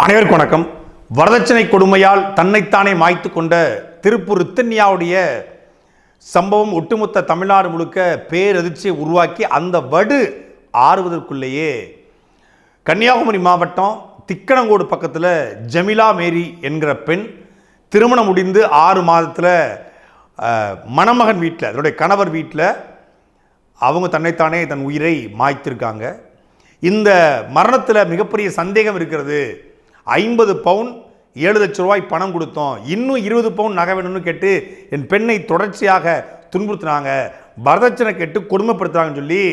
அனைவருக்கு வணக்கம். வரதட்சணை கொடுமையால் தன்னைத்தானே மாய்த்து கொண்ட திருப்பூர் ரித்தன்யாவுடைய சம்பவம் ஒட்டுமொத்த தமிழ்நாடு முழுக்க பேரதிர்ச்சியை உருவாக்கி அந்த வடு ஆறுவதற்குள்ளேயே கன்னியாகுமரி மாவட்டம் திக்கணங்கோடு பக்கத்தில் ஜமிலா மேரி என்கிற பெண் திருமணம் முடிந்து ஆறு மாதத்தில் மணமகன் வீட்டில் அதனுடைய கணவர் வீட்டில் அவங்க தன்னைத்தானே தன் உயிரை மாய்த்திருக்காங்க. இந்த மரணத்தில் மிகப்பெரிய சந்தேகம் இருக்கிறது ஐம்பது பவுன் ஏழு லட்ச ரூபாய் பணம் கொடுத்தோம். இன்னும் இருபது பவுன் நகை வேணும்னு கேட்டு என் பெண்ணை தொடர்ச்சியாக துன்புறுத்தினாங்க. வரதட்சணை கேட்டு கொடுமைப்படுத்துகிறாங்கன்னு சொல்லி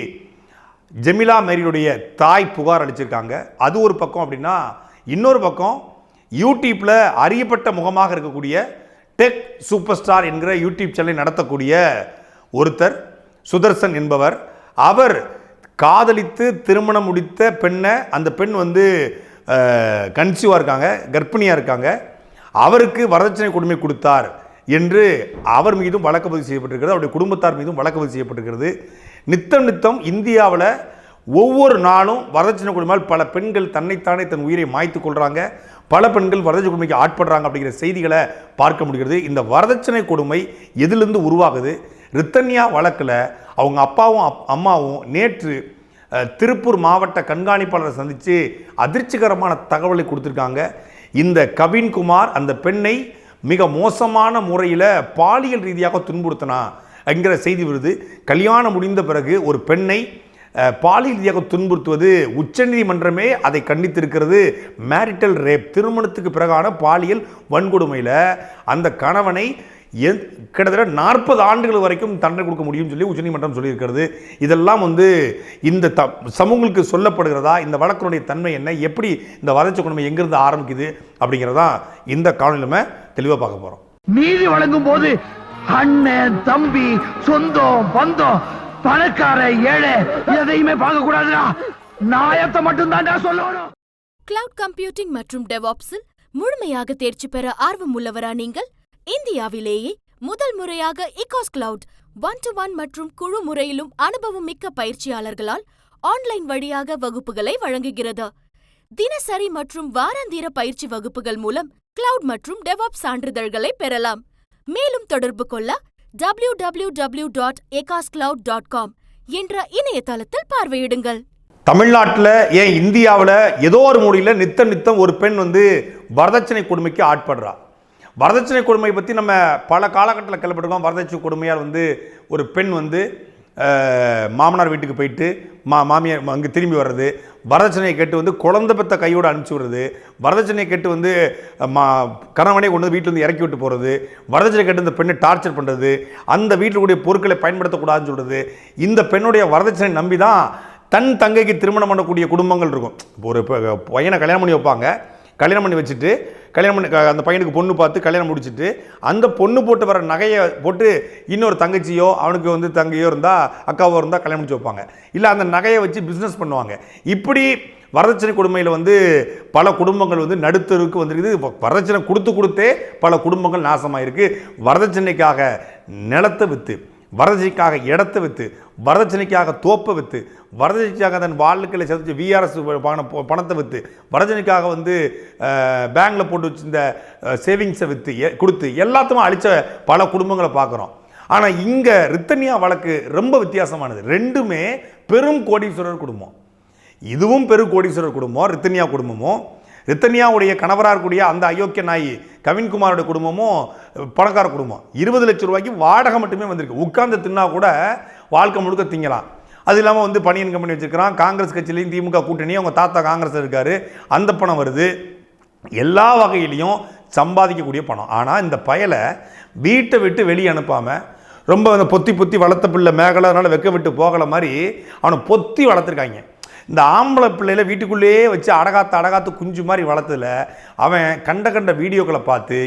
ஜெமிலா மேரியுடைய தாய் புகார் அளிச்சிருக்காங்க. அது ஒரு பக்கம் அப்படின்னா இன்னொரு பக்கம் யூடியூப்பில் அறியப்பட்ட முகமாக இருக்கக்கூடிய டெக் சூப்பர் ஸ்டார் என்கிற யூடியூப் சேனலை நடத்தக்கூடிய ஒருத்தர் சுதர்சன் என்பவர். அவர் காதலித்து திருமணம் முடித்த பெண்ணை அந்த பெண் வந்து கன்சீவாக இருக்காங்க கர்ப்பிணியாக இருக்காங்க. அவருக்கு வரதட்சணை கொடுமை கொடுத்தார் என்று அவர் மீதும் வழக்கு பதிவு செய்யப்பட்டிருக்கிறது. அவருடைய குடும்பத்தார் மீதும் வழக்கு பதிவு செய்யப்பட்டிருக்கிறது. நித்தம் நித்தம் இந்தியாவில் ஒவ்வொரு நாளும் வரதட்சணை கொடுமையால் பல பெண்கள் தன்னைத்தானே தன் உயிரை மாய்த்து கொள்கிறாங்க பல பெண்கள் வரதட்சணை கொடுமைக்கு ஆட்படுறாங்க அப்படிங்கிற செய்திகளை பார்க்க முடிகிறது. இந்த வரதட்சணை கொடுமை எதிலிருந்து உருவாகுது? ரித்தன்யா வழக்கில் அவங்க அப்பாவும் அப்- அம்மாவும் நேற்று திருப்பூர் மாவட்ட கண்காணிப்பாளரை சந்தித்து அதிர்ச்சிகரமான தகவலை கொடுத்துருக்காங்க. இந்த கவின்குமார் அந்த பெண்ணை மிக மோசமான முறையில் பாலியல் ரீதியாக துன்புறுத்தினா என்கிற செய்தி வருது. கல்யாணம் முடிந்த பிறகு ஒரு பெண்ணை பாலியல் ரீதியாக துன்புறுத்துவது உச்சநீதிமன்றமே அதை கண்டித்திருக்கிறது. மேரிட்டல் ரேப் திருமணத்துக்கு பிறகான பாலியல் வன்கொடுமையில் அந்த கணவனை கிட்டத்தட்ட நாற்பது ஆண்டுகள் வரைக்கும் தண்டனை கொடுக்க முடியும்னு சொல்லி உச்சநீதிமன்றம் சொல்லியிருக்கிறது. இதெல்லாம் வந்து இந்த த சமூகங்களுக்கு சொல்லப்படுகிறதா? இந்த வழக்கினுடைய தன்மை என்ன? எப்படி இந்த வளர்ச்சி கொடுமை எங்கிருந்து ஆரம்பிக்குது? அப்படிங்கிறதா இந்த காணொலி நம்ம தெளிவாக பார்க்க போகிறோம் நீதி வழங்கும் போது அண்ணன் தம்பி சொந்தம் பந்தம் பணக்கார ஏழை எதையுமே பார்க்க கூடாதுடா நாயத்தை மட்டும் தான்டா சொல்லணும். கிளவுட் கம்ப்யூட்டிங் மற்றும் டெவாப்ஸில் முழுமையாக தேர்ச்சி பெற ஆர்வம் உள்ளவரா நீங்கள்? இந்தியாவிலேயே முதல் முறையாக இகாஸ் கிளவுட் ஒன் டு ஒன் மற்றும் குழு முறையிலும் அனுபவம் மிக்க பயிற்சியாளர்களால் ஆன்லைன் வழியாக வகுப்புகளை வழங்குகிறது. தினசரி மற்றும் வாராந்திர பயிற்சி வகுப்புகள் மூலம் கிளவுட் மற்றும் டெவாப் சான்றிதழ்களை பெறலாம். மேலும் தொடர்பு கொள்ள W W W dot dot com என்ற இணையதளத்தில் பார்வையிடுங்கள். தமிழ்நாட்டில் ஏன் இந்தியாவில் ஏதோ ஒரு மொழியில் நித்தம் நித்தம் ஒரு பெண் வந்து வரதட்சணை கொடுமைக்கு ஆட்படுறா? வரதட்சணை கொடுமை பற்றி நம்ம பல காலகட்டத்தில் கேள்விப்பட்டிருக்கோம். வரதட்சணை கொடுமையால் வந்து ஒரு பெண் வந்து மாமனார் வீட்டுக்கு போயிட்டு மா மாமியார் அங்கே திரும்பி வர்றது வரதட்சணையை கேட்டு வந்து குழந்த பெத்த கையோடு அனுப்பிச்சி விடுறது வரதட்சணையை கேட்டு வந்து மா கணவனை கொண்டு வந்து வீட்டில் வந்து இறக்கி விட்டு போகிறது வரதட்சணை கேட்டு இந்த பெண்ணை டார்ச்சர் பண்ணுறது அந்த வீட்டில் கூடிய பொருட்களை பயன்படுத்தக்கூடாதுன்னு சொல்கிறது இந்த பெண்ணுடைய வரதட்சணை நம்பி தான் தன் தங்கைக்கு திருமணம் பண்ணக்கூடிய குடும்பங்கள் இருக்கும். இப்போ ஒரு ப- பையனை கல்யாணம் பண்ணி வைப்பாங்க. கல்யாணம் பண்ணி வச்சுட்டு கல்யாணம் பண்ணி அந்த பையனுக்கு பொண்ணு பார்த்து கல்யாணம் முடிச்சுட்டு அந்த பொண்ணு போட்டு வர நகையை போட்டு இன்னொரு தங்கச்சியோ அவனுக்கு வந்து தங்கையோ இருந்தால் அக்காவோ இருந்தால் கல்யாணம் முடிச்சு வைப்பாங்க. இல்லை அந்த நகையை வச்சு பிஸ்னஸ் பண்ணுவாங்க. இப்படி வரதட்சணை கொடுமையில் வந்து பல குடும்பங்கள் வந்து நடுத்தருக்கு வந்துருக்குது. வரதட்சணை கொடுத்து கொடுத்தே பல குடும்பங்கள் நாசமாயிருக்கு. வரதட்சணைக்காக நிலத்தை விற்று வரதட்சணைக்காக இடத்தை விற்று வரதட்சணைக்காக தோப்பை விற்று வரதட்சணைக்காக தன் வாழ்க்கையில் சேர்த்து விஆர்எஸ் பணத்தை விற்று வரதட்சணைக்காக வந்து பேங்கில் போட்டு வச்சிருந்த சேவிங்ஸை விற்று கொடுத்து எல்லாத்தையும் அழித்த பல குடும்பங்களை பார்க்குறோம். ஆனால் இங்கே ரித்தனியா வழக்கு ரொம்ப வித்தியாசமானது. ரெண்டுமே பெரும் கோடீஸ்வரர் குடும்பம். இதுவும் பெரும் கோடீஸ்வரர் குடும்பம் ரித்தன்யா குடும்பமும். ரித்தன்யாவுடைய கணவராக இருக்கக்கூடிய அந்த அயோக்கிய நாய் கவின்குமாரோட குடும்பமும் பணக்கார குடும்பம். இருபது லட்சம் ரூபாய்க்கு வாடகை மட்டுமே வந்திருக்கு. உட்கார்ந்து தின்னா கூட வாழ்க்கை முழுக்க திங்கலாம். அது இல்லாமல் வந்து பனியன் கம்பெனி வச்சுருக்கிறான். காங்கிரஸ் கட்சியிலையும் திமுக கூட்டணி அவங்க தாத்தா காங்கிரஸ் இருக்கார். அந்த பணம் வருது. எல்லா வகையிலையும் சம்பாதிக்கக்கூடிய பணம். ஆனால் இந்த பயலை வீட்டை விட்டு வெளியே அனுப்பாமல் ரொம்ப அந்த பொத்தி பொத்தி வளர்த்த பிள்ளை மேகலை அதனால் வெக்க விட்டு போகலை மாதிரி அவனை பொத்தி வளர்த்துருக்காங்க. இந்த ஆம்பளை பிள்ளையில வீட்டுக்குள்ளேயே வச்சு அடகாத்து அடகாத்து குஞ்சு மாதிரி வளர்த்ததுல அவன் கண்ட கண்ட வீடியோக்களை பார்த்து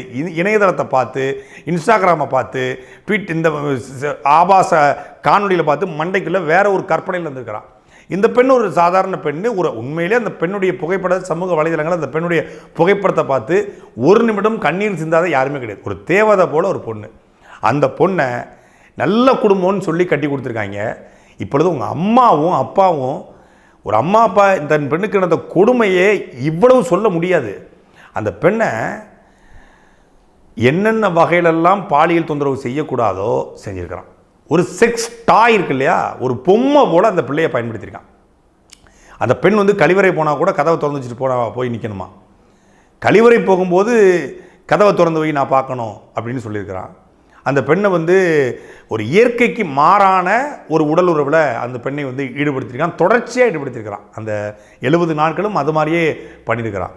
இணையதளத்தை பார்த்து இன்ஸ்டாகிராமை பார்த்து ட்விட் இந்த ஆபாச காணொளியில் பார்த்து மண்டைக்குள்ளே வேற ஒரு கற்பனையில் இருந்துருக்கிறான். இந்த பெண் ஒரு சாதாரண பெண் ஒரு உண்மையிலே அந்த பெண்ணுடைய புகைப்பட சமூக வலைதளங்கள் அந்த பெண்ணுடைய புகைப்படத்தை பார்த்து ஒரு நிமிடம் கண்ணீர் சிந்தாத யாருமே கிடையாது. ஒரு தேவதை போல் ஒரு பொண்ணு. அந்த பொண்ணை நல்ல குடும்பம்னு சொல்லி கட்டி கொடுத்துருக்காங்க. இப்பொழுது உங்கள் அம்மாவும் அப்பாவும் ஒரு அம்மா அப்பா தன் பெண்ணுக்கு நடந்த கொடுமையே இவ்வளவு சொல்ல முடியாது. அந்த பெண்ணை என்னென்ன வகையிலெல்லாம் பாலியல் தொந்தரவு செய்யக்கூடாதோ செஞ்சுருக்கிறான். ஒரு செக்ஸ் டாய் இருக்கு இல்லையா? ஒரு பொம்மை போல் அந்த பிள்ளையை பயன்படுத்தியிருக்கான். அந்த பெண் வந்து கழிவறை போனால் கூட கதவை திறந்து வச்சுட்டு போனா போய் நிற்கணுமா கழிவறை போகும்போது கதவை திறந்து போய் நான் பார்க்கணும் அப்படின்னு சொல்லியிருக்கிறான். அந்த பெண்ணை வந்து ஒரு இயற்கைக்கு மாறான ஒரு உடல் உறவில் அந்த பெண்ணை வந்து ஈடுபடுத்தியிருக்கான். தொடர்ச்சியாக ஈடுபடுத்தியிருக்கிறான். அந்த எழுபது நாட்களும் அது மாதிரியே பண்ணியிருக்கிறான்.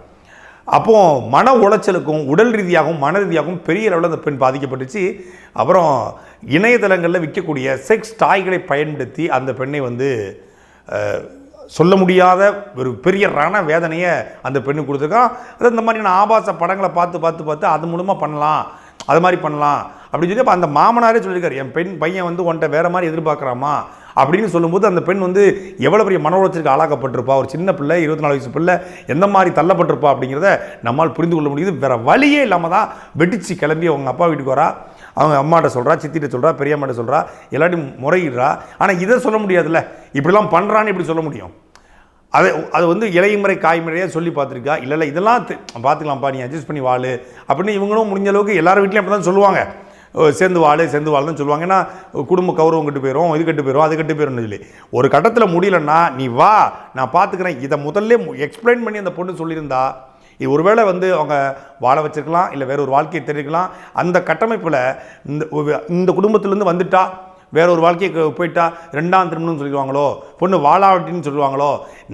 அப்போது மன உளைச்சலுக்கும் உடல் ரீதியாகவும் மன ரீதியாகவும் பெரிய அளவில் அந்த பெண் பாதிக்கப்பட்டுச்சு. அப்புறம் இணையதளங்களில் விற்கக்கூடிய செக்ஸ் டாய்களை பயன்படுத்தி அந்த பெண்ணை வந்து சொல்ல முடியாத ஒரு பெரிய ரண வேதனையை அந்த பெண்ணு கொடுத்துருக்கான். அது இந்த மாதிரியான ஆபாச படங்களை பார்த்து பார்த்து பார்த்து அது மூலமாக பண்ணலாம் அது மாதிரி பண்ணலாம். அப்படின்னு சொல்லி அப்போ அந்த மாமனாரே சொல்லியிருக்காரு என் பெண் பையன் வந்து உன்ட்ட வேற மாதிரி எதிர்பார்க்குறாமா? அப்படின்னு சொல்லும்போது அந்த பெண் வந்து எவ்வளோ பெரிய மன உளைச்சலுக்கு ஆளாக்கப்பட்டிருப்பா? ஒரு சின்ன பிள்ளை இருபத்தி நாலு வயசு பிள்ளை எந்த மாதிரி தள்ளப்பட்டிருப்பா? அப்படிங்கிறத நம்மால் புரிந்து கொள்ள முடியுது. வேற வழியே இல்லாமல் தான் வெடிச்சு கிளம்பி அவங்க அப்பா வீட்டுக்கு வரா. அவங்க அம்மாட்ட சொல்கிறா சித்திட்ட சொல்கிறா பெரியம்மாட்ட சொல்கிறா எல்லாத்தையும் முறையிடுறா. ஆனால் இதை சொல்ல முடியாதுல்ல. இப்படிலாம் பண்ணுறான்னு இப்படி சொல்ல முடியும்? அது அது வந்து இலைமுறை காய்முறையாக சொல்லி பார்த்துருக்கா? இல்லை இல்லை இதெல்லாம் பார்த்துக்கலாம்ப்பா நீ அட்ஜஸ்ட் பண்ணி வாழு. அப்படின்னு இவங்களும் முடிஞ்ச அளவுக்கு எல்லார் வீட்லையும் அப்படி தான் சொல்லுவாங்க. சேர்ந்து வாழு சேர்ந்து வாழுன்னு சொல்லுவாங்க. ஏன்னா குடும்ப கௌரவம் கட்டு போயிடும் இது கெட்டு போயிடும் அது கட்டு போயிடும்னு சொல்லி. ஒரு கட்டத்தில் முடியலன்னா நீ வா நான் பார்த்துக்கிறேன் இதை முதல்ல எக்ஸ்பிளைன் பண்ணி அந்த பொண்ணு சொல்லியிருந்தா இது ஒருவேளை வந்து அவங்க வாழ வச்சிருக்கலாம் இல்லை வேற ஒரு வாழ்க்கையை தெரிவிக்கலாம் அந்த கட்டமைப்பில் இந்த இந்த குடும்பத்திலேருந்து வந்துட்டா வேற ஒரு வாழ்க்கைக்கு போயிட்டா ரெண்டாம் திருமணம் சொல்லிடுவாங்களோ பொண்ணு வாழாவட்டின்னு சொல்லுவாங்களோ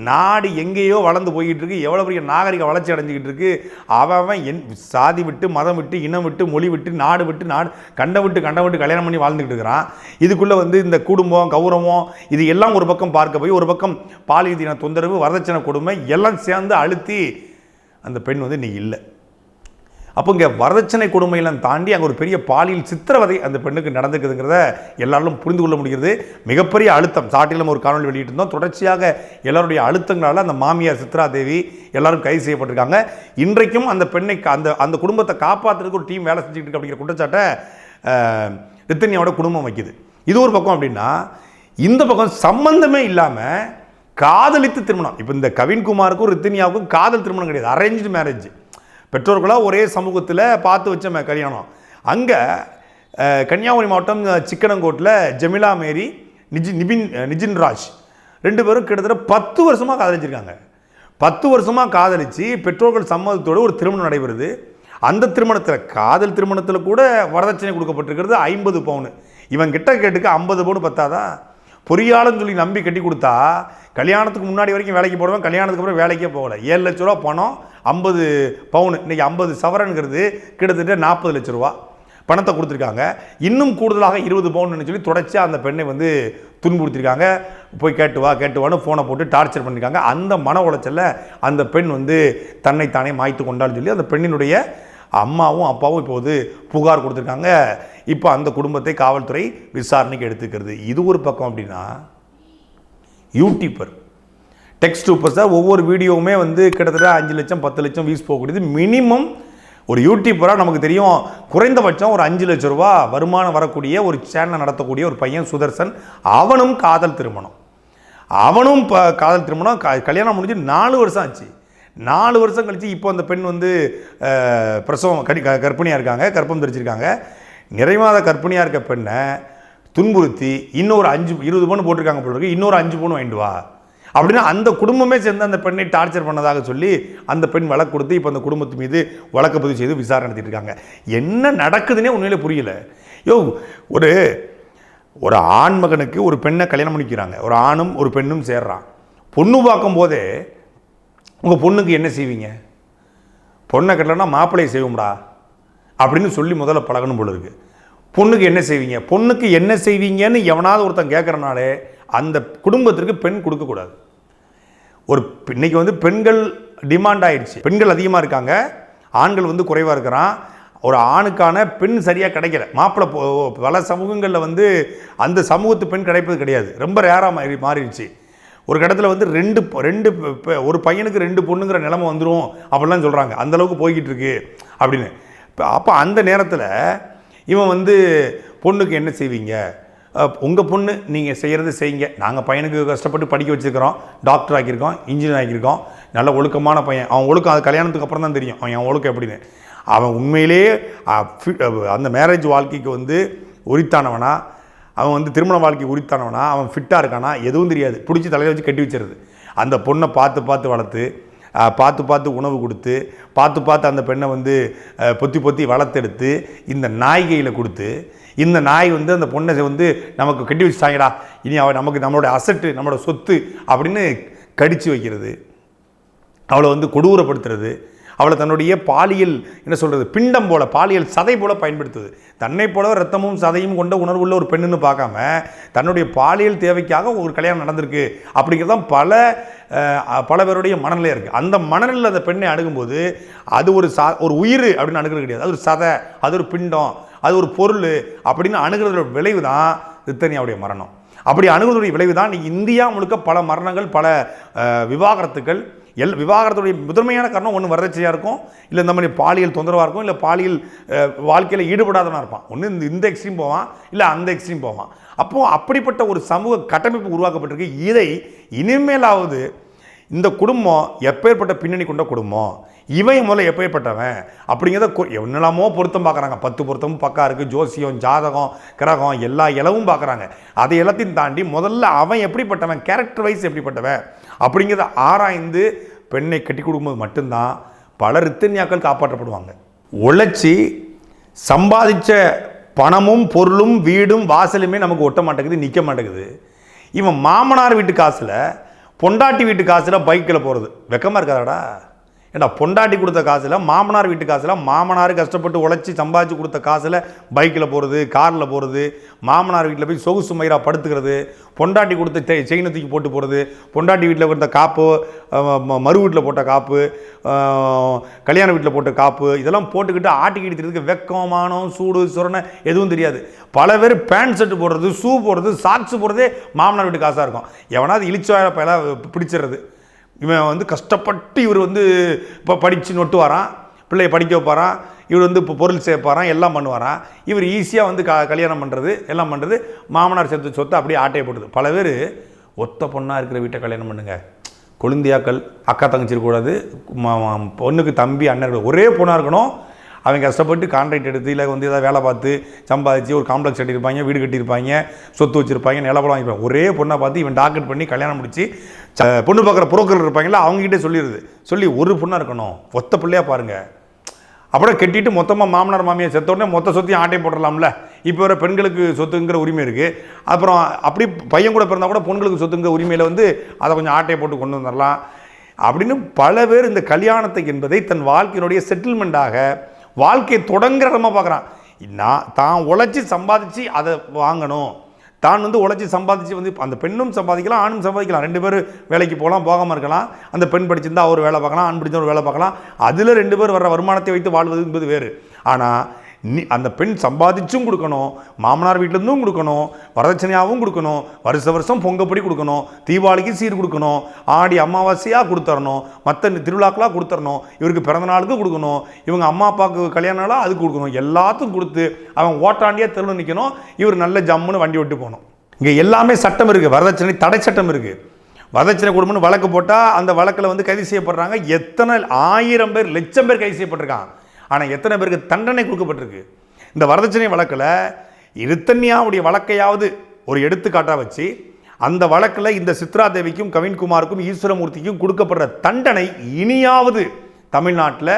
நாடு எங்கேயோ வளர்ந்து போய்கிட்டு இருக்கு எவ்வளோ பெரிய நாகரிக வளர்ச்சி அடைஞ்சிக்கிட்டு இருக்கு அவன் அவன் என் சாதி விட்டு மதம் விட்டு இனம் விட்டு மொழி விட்டு நாடு விட்டு நாடு கண்ட விட்டு கண்ட விட்டு கல்யாணம் பண்ணி வாழ்ந்துக்கிட்டு இருக்கிறான். இதுக்குள்ளே வந்து இந்த குடும்பம் கௌரவம் இது எல்லாம் ஒரு பக்கம் பார்க்க போய் ஒரு பக்கம் பாலியல் தொந்தரவு வரதட்சணை கொடுமை எல்லாம் சேர்ந்து அழுத்தி அந்த பெண் வந்து நீ இல்லை. அப்போ இங்கே வரதட்சணை கொடுமையெல்லாம் தாண்டி அங்கே ஒரு பெரிய பாலியல் சித்திரவதை அந்த பெண்ணுக்கு நடந்துக்குதுங்கிறத எல்லாரும் புரிந்து கொள்ள முடிகிறது. மிகப்பெரிய அழுத்தம். சாட்டிலும் ஒரு காணொலி வெளியிட்டிருந்தோம் தொடர்ச்சியாக எல்லாருடைய அழுத்தங்களால் அந்த மாமியார் சித்ரா தேவி எல்லாரும் கைது செய்யப்பட்டிருக்காங்க. இன்றைக்கும் அந்த பெண்ணை அந்த அந்த குடும்பத்தை காப்பாற்றுறதுக்கு ஒரு டீம் வேலை செஞ்சுக்கிட்டு இருக்கு அப்படிங்கிற குற்றச்சாட்டை ரித்தன்யாவோட குடும்பம் வைக்குது. இது ஒரு பக்கம் அப்படின்னா இந்த பக்கம் சம்பந்தமே இல்லாமல் காதலித்து திருமணம். இப்போ இந்த கவின்குமாருக்கும் ரித்தினியாவுக்கும் காதல் திருமணம் கிடையாது. அரேஞ்சு மேரேஜ் பெற்றோர்களாக ஒரே சமூகத்தில் பார்த்து வச்ச கல்யாணம். அங்கே கன்னியாகுமரி மாவட்டம் சிக்கனங்கோட்டில் ஜெமிலா மேரி நிஜி நிபின் நிஜின்ராஜ் ரெண்டு பேரும் கிட்டத்தட்ட பத்து வருஷமாக காதலிச்சிருக்காங்க. பத்து வருஷமாக காதலிச்சு பெற்றோர்கள் சம்மதத்தோடு ஒரு திருமணம் நடைபெறுது. அந்த திருமணத்தில் காதல் திருமணத்தில் கூட வரதட்சணை கொடுக்கப்பட்டிருக்கிறது ஐம்பது பவுனு. இவன் கிட்ட கேட்டுக்கு ஐம்பது பவுன் பத்தாதான் பொறியாளர்னு சொல்லி நம்பி கட்டி கொடுத்தா கல்யாணத்துக்கு முன்னாடி வரைக்கும் வேலைக்கு போடுவேன் கல்யாணத்துக்கு அப்புறம் வேலைக்கே போகல. ஏழு லட்ச ரூபா பணம் ஐம்பது பவுன் இன்றைக்கி ஐம்பது சவரனுங்கிறது கிட்டத்தட்ட நாற்பது லட்ச ரூபா பணத்தை கொடுத்துருக்காங்க. இன்னும் கூடுதலாக இருபது பவுன் சொல்லி தொடர்ச்சியாக அந்த பெண்ணை வந்து துன்புறுத்திருக்காங்க. போய் கேட்டு வா கேட்டு வான்னு ஃபோனை போட்டு டார்ச்சர் பண்ணியிருக்காங்க அந்த மன உளைச்சலில் அந்த பெண் வந்து தன்னைத்தானே மாய்த்து கொண்டாள்னு சொல்லி அந்த பெண்ணினுடைய அம்மாவும் அப்பாவும் இப்போது புகார் கொடுத்துருக்காங்க. இப்போ அந்த குடும்பத்தை காவல்துறை விசாரணைக்கு எடுத்துக்கிறது. இது ஒரு பக்கம் அப்படின்னா யூடியூபர் டெக்ஸ்ட் சார் ஒவ்வொரு வீடியோவுமே வந்து கிட்டத்தட்ட அஞ்சு லட்சம் பத்து லட்சம் வியூஸ் போகக்கூடியது. மினிமம் ஒரு யூடியூப்பராக நமக்கு தெரியும் குறைந்தபட்சம் ஒரு அஞ்சு லட்ச ரூபா வருமானம் வரக்கூடிய ஒரு சேனலை நடத்தக்கூடிய ஒரு பையன் சுதர்சன். அவனும் காதல் திருமணம். அவனும் இப்போ காதல் திருமணம் க- கல்யாணம் முடிஞ்சு நாலு வருஷம் ஆச்சு. நாலு வருஷம் கழித்து இப்போ அந்த பெண் வந்து பிரசவம் கடி க- கர்ப்பிணியாக இருக்காங்க கர்ப்பம் தெரிச்சிருக்காங்க. நிறைமாத கற்பனையாக இருக்க பெண்ணை துன்புறுத்தி இன்னொரு அஞ்சு இருபது பவுன் போட்டிருக்காங்க போல இருக்கு. இன்னொரு அஞ்சு பொண்ணு வாங்கிட்டு வா. அப்படின்னா அந்த குடும்பமே சேர்ந்து அந்த பெண்ணை டார்ச்சர் பண்ணதாக சொல்லி அந்த பெண் வழக்கு கொடுத்து இப்போ அந்த குடும்பத்து மீது வழக்கு பதிவு செய்து விசாரணை நடத்திட்டு இருக்காங்க. என்ன நடக்குதுன்னே உண்மையிலே புரியல. யோ ஒரு ஒரு ஆண் மகனுக்கு ஒரு பெண்ணை கல்யாணம் பண்ணிக்கிறாங்க. ஒரு ஆணும் ஒரு பெண்ணும் சேர்றான். பொண்ணு பார்க்கும் போதே உங்கள் பொண்ணுக்கு என்ன செய்வீங்க? பொண்ணை கட்டலன்னா மாப்பிள்ளையை செய்வோம்டா. அப்படின்னு சொல்லி முதல்ல பழகணும் போல இருக்கு. பொண்ணுக்கு என்ன செய்வீங்க? பொண்ணுக்கு என்ன செய்வீங்கன்னு எவனாவது ஒருத்தன் கேட்குறனாலே அந்த குடும்பத்திற்கு பெண் கொடுக்கக்கூடாது ஒரு இன்னைக்கு வந்து பெண்கள் டிமாண்ட் ஆயிடுச்சு. பெண்கள் அதிகமாக இருக்காங்க. ஆண்கள் வந்து குறைவாக இருக்கிறான். ஒரு ஆணுக்கான பெண் சரியாக கிடைக்கல. மாப்பிள்ளை பல சமூகங்களில் வந்து அந்த சமூகத்து பெண் கிடைப்பது கிடையாது. ரொம்ப ரேராக மாறி மாறிடுச்சு. ஒரு இடத்துல வந்து ரெண்டு ரெண்டு ஒரு பையனுக்கு ரெண்டு பொண்ணுங்கிற நிலமை வந்துடும் அப்படிலாம் சொல்கிறாங்க அந்தளவுக்கு போய்கிட்டு இருக்கு அப்படின்னு. அப்போ அந்த நேரத்தில் இவன் வந்து பொண்ணுக்கு என்ன செய்வீங்க? உங்கள் பொண்ணு நீங்கள் செய்கிறது செய்யுங்க. நாங்கள் பையனுக்கு கஷ்டப்பட்டு படிக்க வச்சுருக்கிறோம். டாக்டர் ஆக்கியிருக்கோம். இன்ஜினியர் ஆக்கியிருக்கோம். நல்ல ஒழுக்கமான பையன். அவன் ஒழுக்கம் அது கல்யாணத்துக்கு அப்புறம் தான் தெரியும். அவன் என் ஒழுக்கம் எப்படின்னு. அவன் உண்மையிலேயே அந்த மேரேஜ் வாழ்க்கைக்கு வந்து உரித்தானவனா? அவன் வந்து திருமண வாழ்க்கைக்கு உரித்தானவனா? அவன் ஃபிட்டாக இருக்கானா? எதுவும் தெரியாது. பிடிச்சி தலையில் வச்சு கட்டி வச்சிருது. அந்த பொண்ணை பார்த்து பார்த்து வளர்த்து பார்த்து பார்த்து உணவு கொடுத்து பார்த்து பார்த்து அந்த பெண்ணை வந்து பொத்தி பொத்தி வளர்த்தெடுத்து இந்த நாய் கையில் கொடுத்து இந்த நாய் வந்து அந்த பொண்ணை வந்து நமக்கு கட்டி வச்சுட்டாங்கடா இனி அவள் நமக்கு நம்மளோட அசட்டு நம்மளோட சொத்து அப்படின்னு கடித்து வைக்கிறது. அவளை வந்து கொடூரப்படுத்துறது. அவளை தன்னுடைய பாலியல் என்ன சொல்கிறது பிண்டம் போல பாலியல் சதை போல பயன்படுத்துது. தன்னை போல ரத்தமும் சதையும் கொண்ட உணர்வுள்ள ஒரு பெண்ணுன்னு பார்க்காம தன்னுடைய பாலியல் தேவைக்காக ஒரு கல்யாணம் நடந்திருக்கு அப்படிங்கிறது தான் பல பல பேருடைய மனநிலையாக இருக்குது அந்த மனநிலையில் அந்த பெண்ணை அணுகும்போது அது ஒரு சா ஒரு உயிர் அப்படின்னு அணுகிறது கிடையாது. அது ஒரு சதை அது ஒரு பிண்டம் அது ஒரு பொருள் அப்படின்னு அணுகிறதோட விளைவு தான் ரித்தனியாவுடைய மரணம். அப்படி அணுகுவதுடைய விளைவு தான் இந்தியா முழுக்க பல மரணங்கள் பல விவாகரத்துக்கள் எல் விவாகரத்துடைய முதன்மையான காரணம் ஒன்று வரதட்சணையாக இருக்கும் இல்லை இந்த மாதிரி பாலியல் தொந்தரவாக இருக்கும் இல்லை பாலியல் வாழ்க்கையில் ஈடுபடாதவனாக இருப்பான். ஒன்று இந்த இந்த எக்ஸ்ட்ரீம் போவான் இல்லை அந்த எக்ஸ்ட்ரீம் போவான். அப்போது அப்படிப்பட்ட ஒரு சமூக கட்டமைப்பு உருவாக்கப்பட்டிருக்கு. இதை இனிமேலாவது இந்த குடும்பம் எப்பேற்பட்ட பின்னணி கொண்ட குடும்பம்? இவன் முதல்ல எப்பேற்பட்டவன்? அப்படிங்கிறத என்னெல்லாமோ பொருத்தம் பார்க்குறாங்க. பத்து பொருத்தமும் பக்கா இருக்குது ஜோசியம் ஜாதகம் கிரகம் எல்லா இலவும் பார்க்குறாங்க. அதை எல்லாத்தையும் தாண்டி முதல்ல அவன் எப்படிப்பட்டவன் கேரக்டர் வைஸ் எப்படிப்பட்டவன்? அப்படிங்கிறத ஆராய்ந்து பெண்ணை கட்டி கொடுக்கும்போது மட்டும்தான் பல ரித்தன்யாக்கள் காப்பாற்றப்படுவாங்க. உழைச்சி சம்பாதிச்ச பணமும் பொருளும் வீடும் வாசலுமே நமக்கு ஒட்ட மாட்டேங்குது நிற்க மாட்டேங்குது. இவன் மாமனார் வீட்டு காசில் பொண்டாட்டி வீட்டு காசில் பைக்கில் போகிறது வெக்கமாக இருக்காதாடா. ஏண்டா பொண்டாட்டி கொடுத்த காசில் மாமனார் வீட்டு காசில் மாமனார் கஷ்டப்பட்டு உழைச்சி சம்பாதிச்சு கொடுத்த காசில் பைக்கில் போகிறது காரில் போகிறது மாமனார் வீட்டில் போய் சொகுசு மயிராக படுத்துக்கிறது பொண்டாட்டி கொடுத்த செ- செயினை தூக்கி போட்டு போகிறது பொண்டாட்டி வீட்டில் கொடுத்த காப்பு ம- மறு வீட்டில் போட்ட காப்பு கல்யாண வீட்டில் போட்ட காப்பு இதெல்லாம் போட்டுக்கிட்டு ஆட்டிக்கிட்டு திரியறதுக்கு வெக்கமானம் சூடு சுரணை எதுவும் தெரியாது. பல பேர் பேண்ட் ஷர்ட் போடுறது ஷூ போடுறது சாக்ஸ் போடுறதே மாமனார் வீட்டு காசாக இருக்கும். எவனாவது இழிச்சாய பயில பிடிச்சிடுறது இவன் வந்து கஷ்டப்பட்டு இவர் வந்து இப்போ படித்து நொட்டு வரான் பிள்ளைய படிக்க வைப்பாரான் இவர் வந்து இப்போ பொருள் சேர்ப்பாரான் எல்லாம் பண்ணுவாரான் இவர் ஈஸியாக வந்து க கல்யாணம் பண்ணுறது எல்லாம் பண்ணுறது மாமனார் சேர்த்து சொத்தை அப்படியே ஆட்டையை போடுது பல பேர் ஒத்த பொண்ணாக இருக்கிற வீட்டை கல்யாணம் பண்ணுங்க. கொழுந்தியாக்கள் அக்கா தங்கச்சி இருக்கக்கூடாது பொண்ணுக்கு தம்பி அண்ணன் ஒரே பொண்ணாக இருக்கணும். அவங்க கஷ்டப்பட்டு கான்ட்ராக்ட் எடுத்து இல்லை வந்து ஏதாவது வேலை பார்த்து சம்பாதிச்சு ஒரு காம்ப்ளெக்ஸ் கட்டியிருப்பாங்க வீடு கட்டியிருப்பாங்க சொத்து வச்சுருப்பாங்க நிலப்படம் வாங்கிப்பாங்க. ஒரே பொண்ணை பார்த்து இவன் டாக்கெட் பண்ணி கல்யாணம் முடிச்சு பொண்ணு பார்க்குற புரோக்கர் இருப்பாங்களா அவங்ககிட்டே சொல்லிடுது. சொல்லி ஒரு பொண்ணாக இருக்கணும். ஒத்த பிள்ளையாக பாருங்கள் அப்புறம் கட்டிட்டு மொத்தமாக மாமனார் மாமியார் செத்த உடனே மொத்த சொத்தையும் ஆட்டை போட்டுடலாம்ல. இப்போ வர பெண்களுக்கு சொத்துங்கிற உரிமை இருக்குது அப்புறம் அப்படி பையன் கூட பிறந்தா கூட பொண்களுக்கு சொத்துங்கிற உரிமையில் வந்து அதை கொஞ்சம் ஆட்டையை போட்டு கொண்டு வந்துடலாம். அப்படின்னு பல பேர் இந்த கல்யாணத்தை என்பதை தன் வாழ்க்கையினுடைய செட்டில்மெண்ட்டாக வாழ்க்கையை தொடங்குற இடமா பார்க்குறான். நான் தான் உழைச்சி சம்பாதிச்சு அதை வாங்கணும். தான் வந்து உழைச்சி சம்பாதிச்சு வந்து அந்த பெண்ணும் சம்பாதிக்கலாம் ஆணும் சம்பாதிக்கலாம். ரெண்டு பேரும் வேலைக்கு போகலாம் போகாமல் இருக்கலாம். அந்த பெண் படிச்சிருந்தா அவர் வேலை பார்க்கலாம் ஆண் படிச்சா ஒரு வேலை பார்க்கலாம். அதில் ரெண்டு பேர் வர வருமானத்தை வைத்து வாழ்வது என்பது வேறு. ஆனால் நீ அந்த பெண் சம்பாதிச்சும் கொடுக்கணும் மாமனார் வீட்டிலேருந்தும் கொடுக்கணும் வரதட்சணையாகவும் கொடுக்கணும் வருஷ வருஷம் பொங்கப்படி கொடுக்கணும் தீபாவளிக்கு சீர் கொடுக்கணும் ஆடி அமாவாசையாக கொடுத்தரணும் மற்ற திருவிழாக்களாக கொடுத்தரணும் இவருக்கு பிறந்த நாளுக்கு கொடுக்கணும் இவங்க அம்மா அப்பாவுக்கு கல்யாண நாளாக அதுக்கு கொடுக்கணும் எல்லாத்துக்கும் கொடுத்து அவன் ஓட்டாண்டியாக தெருவில் நிற்கணும் இவர் நல்ல ஜம்முன்னு வண்டி விட்டு போகணும். இங்கே எல்லாமே சட்டம் இருக்குது வரதட்சணை தடை சட்டம் இருக்குது வரதட்சணை கொடுமன்னு வழக்கு போட்டால் அந்த வழக்கில் வந்து கைது செய்யப்படுறாங்க. எத்தனை ஆயிரம் பேர் லட்சம் பேர் கைது செய்யப்பட்டிருக்காங்க. ஆனால் எத்தனை பேருக்கு தண்டனை கொடுக்கப்பட்டிருக்கு? இந்த வரதட்சணை வழக்கில் இருத்தன்யாவுடைய வழக்கையாவது ஒரு எடுத்துக்காட்டாக வச்சு அந்த வழக்கில் இந்த சித்ரா தேவிக்கும் கவின்குமாருக்கும் ஈஸ்வரமூர்த்திக்கும் கொடுக்கப்படுற தண்டனை இனியாவது தமிழ்நாட்டில்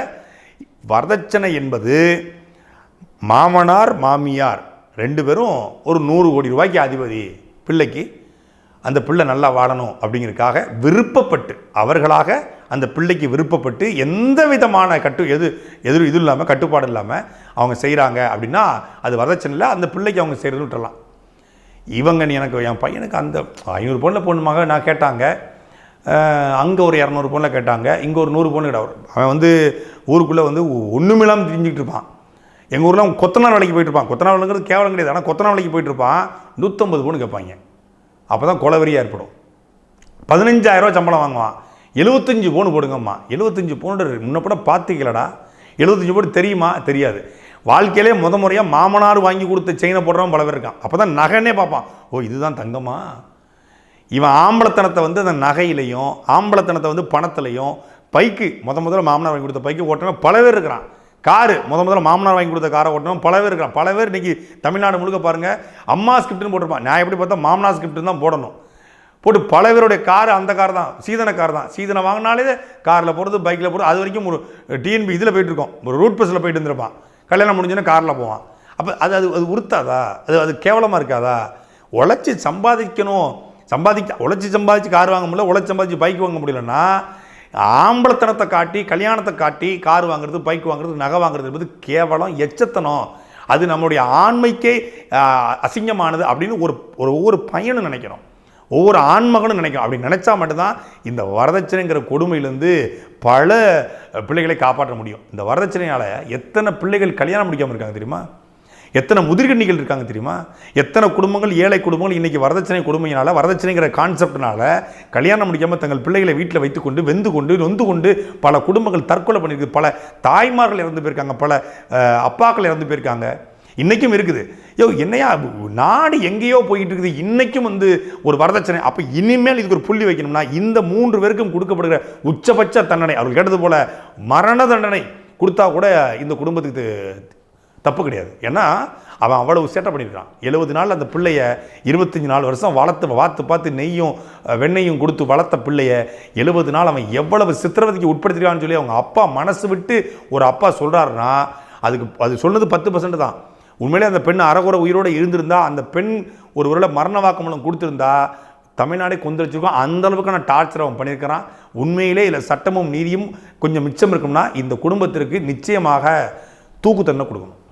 வரதட்சணை என்பது மாமனார் மாமியார் ரெண்டு பேரும் ஒரு நூறு கோடி ரூபாய்க்கு அதிபதி. பிள்ளைக்கு அந்த பிள்ளை நல்லா வாழணும் அப்படிங்கிறதுக்காக விருப்பப்பட்டு அவர்களாக அந்த பிள்ளைக்கு விருப்பப்பட்டு எந்த விதமான கட்டு எது எதிர் இது இல்லாமல் கட்டுப்பாடு இல்லாமல் அவங்க செய்கிறாங்க அப்படின்னா அது வரதட்சணையில் அந்த பிள்ளைக்கு அவங்க செய்கிறது விட்டுறலாம். இவங்க நீ எனக்கு என் பையனுக்கு அந்த ஐநூறு பொண்ணு பொண்ணுமாக நான் கேட்டாங்க. அங்கே ஒரு இரநூறு பொண்ணில் கேட்டாங்க. இங்கே ஒரு நூறு பொண்ணு கிட்ட அவன் வந்து ஊருக்குள்ளே வந்து ஒன்றுமில்லாமல் தெரிஞ்சுக்கிட்டு இருப்பான். எங்கள் ஊரில் அவன் கொத்தனார் வேலைக்கு போயிட்டு இருப்பான். கொத்தனார் வேலைங்கிறது கேவலம் கிடையாது. ஆனால் கொத்தனார் வேலைக்கு போயிட்டு இருப்பான். நூற்றம்பது பொண்ணு கேட்பாங்க. அப்போ தான் கொலவெறியாக ஏற்படும். பதினஞ்சாயிரரூவா சம்பளம் வாங்குவான். எழுபத்தஞ்சு பவுன் போடுங்கம்மா. எழுபத்தஞ்சு பவுன் முன்ன கூட பார்த்தீங்களடா எழுபத்தஞ்சு பவுன் தெரியுமா? தெரியாது. வாழ்க்கையிலே முத முறையாக மாமனார் வாங்கி கொடுத்த செயினை போடுறவன் பல பேர் இருக்கான். அப்போ தான் நகைன்னே பார்ப்பான். ஓ இதுதான் தங்கமா இவன் ஆம்பளத்தனத்தை வந்து அந்த நகையிலையும் ஆம்பளத்தனத்தை வந்து பணத்துலையும் பைக்கு முத முதல்ல மாமனார் வாங்கி கொடுத்த பைக்கு ஓட்டுறவன் பல பேர் இருக்கிறான். காரு முத முதல்ல மாமனார் வாங்கி கொடுத்த காரை ஓட்டணும். பல பேர் இருக்கிறான் பல பேர் இன்னைக்கு தமிழ்நாடு முழுக்க பாருங்கள் அம்மா ஸ்கிரிப்ட்னு போட்டிருப்பான் நான் எப்படி பார்த்தா மாமனார் ஸ்கிரிப்ட்னு தான் போடணும். போட்டு பல பேருடைய கார் அந்த கார் தான் சீதன கார் தான். சீதனை வாங்கினாலே காரில் போகிறது பைக்கில் போகிறது அது வரைக்கும் ஒரு டிஎன்பி இதில் போயிட்டு இருக்கோம். ஒரு ரூட் பஸ்ஸில் போயிட்டு இருந்திருப்பான். கல்யாணம் முடிஞ்சோன்னா காரில் போவான். அப்போ அது அது அது உறுத்தாதா? அது அது கேவலமாக இருக்காதா? உழைச்சி சம்பாதிக்கணும். சம்பாதிக்க உழைச்சி சம்பாதிச்சு கார் வாங்க முடியல உழைச்சி சம்பாதிச்சு பைக் வாங்க முடியலன்னா ஆம்பளத்தனத்தை காட்டி கல்யாணத்தை காட்டி கார் வாங்குறது பைக் வாங்குறது நகை வாங்குறது என்பது கேவலம் எச்சத்தனம். அது நம்மளுடைய ஆண்மைக்கே அசிங்கமானது அப்படின்னு ஒரு ஒரு ஒவ்வொரு பையனும் நினைக்கிறோம் ஒவ்வொரு ஆண்மகனும் நினைக்கும் அப்படி நினச்சா மட்டும்தான் இந்த வரதட்சணைங்கிற கொடுமையிலேருந்து பல பிள்ளைகளை காப்பாற்ற முடியும். இந்த வரதட்சணையால் எத்தனை பிள்ளைகள் கல்யாணம் முடிக்காமல் இருக்காங்க தெரியுமா? எத்தனை முதிர்கண்ணிகள் இருக்காங்க தெரியுமா? எத்தனை குடும்பங்கள் ஏழை குடும்பங்கள் இன்றைக்கி வரதட்சணை கொடுமையினால் வரதட்சணைங்கிற கான்செப்ட்னால கல்யாணம் முடிக்காமல் தங்கள் பிள்ளைகளை வீட்டில் வைத்துக்கொண்டு வெந்து கொண்டு நொந்து கொண்டு பல குடும்பங்கள் தற்கொலை பண்ணியிருக்கு. பல தாய்மார்கள் இறந்து போயிருக்காங்க பல அப்பாக்கள் இறந்து போயிருக்காங்க. இன்றைக்கும் இருக்குது. யோ என்னையா நாடு எங்கேயோ போயிட்டு இருக்குது. இன்றைக்கும் வந்து ஒரு வரதட்சணை. அப்போ இனிமேல் இதுக்கு ஒரு புள்ளி வைக்கணும்னா இந்த மூன்று பேருக்கும் கொடுக்கப்படுகிற உச்சபட்ச தண்டனை. அவர்கள் கேட்டது போல மரண தண்டனை கொடுத்தா கூட இந்த குடும்பத்துக்கு தப்பு கிடையாது. ஏன்னா அவன் அவ்வளவு சேட்டை பண்ணியிருக்கான். எழுபது நாள் அந்த பிள்ளைய இருபத்தஞ்சி நாலு வருஷம் வளர்த்து பார்த்து பார்த்து நெய்யும் வெண்ணையும் கொடுத்து வளர்த்த பிள்ளைய எழுபது நாள் அவன் எவ்வளவு சித்திரவதைக்கு உட்படுத்திருக்கான்னு சொல்லி அவங்க அப்பா மனசு விட்டு ஒரு அப்பா சொல்கிறாருன்னா அதுக்கு அது சொன்னது பத்து பர்சன்ட் தான். உண்மையிலே அந்த பெண் அறகுறை உயிரோடு இருந்திருந்தா அந்த பெண் ஒரு ஒருவேளை மரண வாக்குமூலம் கொடுத்துருந்தா தமிழ்நாடே கொந்தளிச்சிருக்கோம். அந்த அளவுக்கான டார்ச்சர் அவன் பண்ணியிருக்கிறான். உண்மையிலே இதில் சட்டமும் நீதியும் கொஞ்சம் மிச்சம் இருக்கும்னா இந்த குடும்பத்திற்கு நிச்சயமாக தூக்கு தண்டனை கொடுக்கணும்.